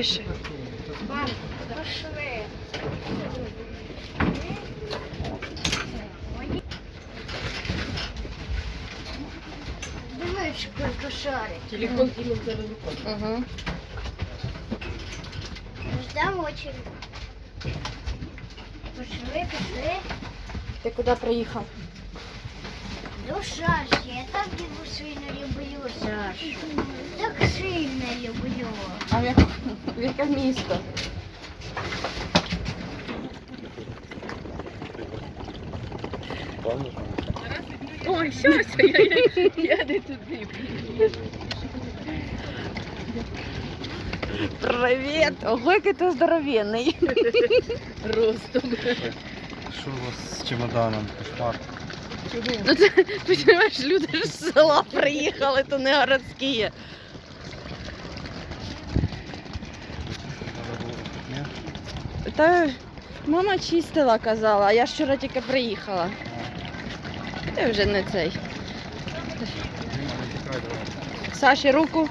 Піши. Пошли. Дивись, сколько шарик. Телефон кинул за рукой. Угу. Ждем очередь. Пошли, пошли. Ти куди приїхав? Ну, Саш, я так его сильно люблю, Саш. Так сильно люблю. В яке, в яке місто? Ой, щастя, я, я, я не туди. Привіт! Ого, який ти здоровенний. Ростом. Що у вас з чемоданом? Кошмар. Ну це, ти розумієш, люди ж з села приїхали, то не городські. Та мама чистила, казала, а я вчора тільки приїхала. Ти вже не цей. Саші руку.